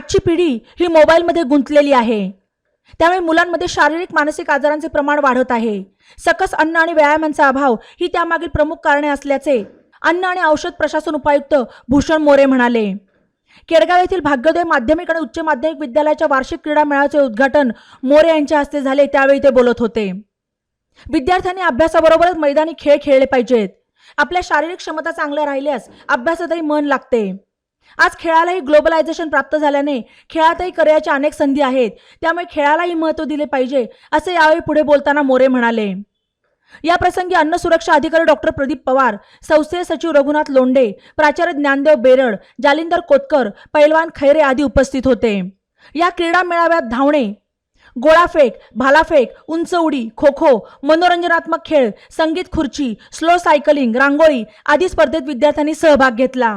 आजची पिढी ही मोबाईलमध्ये गुंतलेली आहे. त्यामुळे मुलांमध्ये शारीरिक मानसिक आजारांचे प्रमाण वाढत आहे. सकस अन्न आणि व्यायामांचा अभाव ही त्यामागील प्रमुख कारणे असल्याचे अन्न आणि औषध प्रशासन उपायुक्त भूषण मोरे म्हणाले. केडगाव येथील भाग्योदय माध्यमिक आणि उच्च माध्यमिक विद्यालयाच्या वार्षिक क्रीडा मेळाव्याचे उद्घाटन मोरे यांच्या हस्ते झाले. त्यावेळी ते बोलत होते. विद्यार्थ्यांनी अभ्यासाबरोबरच मैदानी खेळ खेळले पाहिजेत. आपल्या शारीरिक क्षमता चांगल्या राहिल्यास अभ्यासातही मन लागते. आज खेळालाही ग्लोबलायझेशन प्राप्त झाल्याने खेळातही करिअरच्या अनेक संधी आहेत. त्यामुळे खेळालाही महत्त्व दिले पाहिजे असे यावेळी पुढे बोलताना मोरे म्हणाले. या प्रसंगी अन्न सुरक्षा अधिकारी डॉक्टर प्रदीप पवार संस्थेचे सचिव रघुनाथ लोंडे प्राचार्य ज्ञानदेव बेरड जालिंदर कोतकर पैलवान खैरे आदी उपस्थित होते. या क्रीडा मेळाव्यात धावणे गोळाफेक भालाफेक उंच उडी खो खो मनोरंजनात्मक खेळ संगीत खुर्ची स्लो सायकलिंग रांगोळी आदी स्पर्धेत विद्यार्थ्यांनी सहभाग घेतला.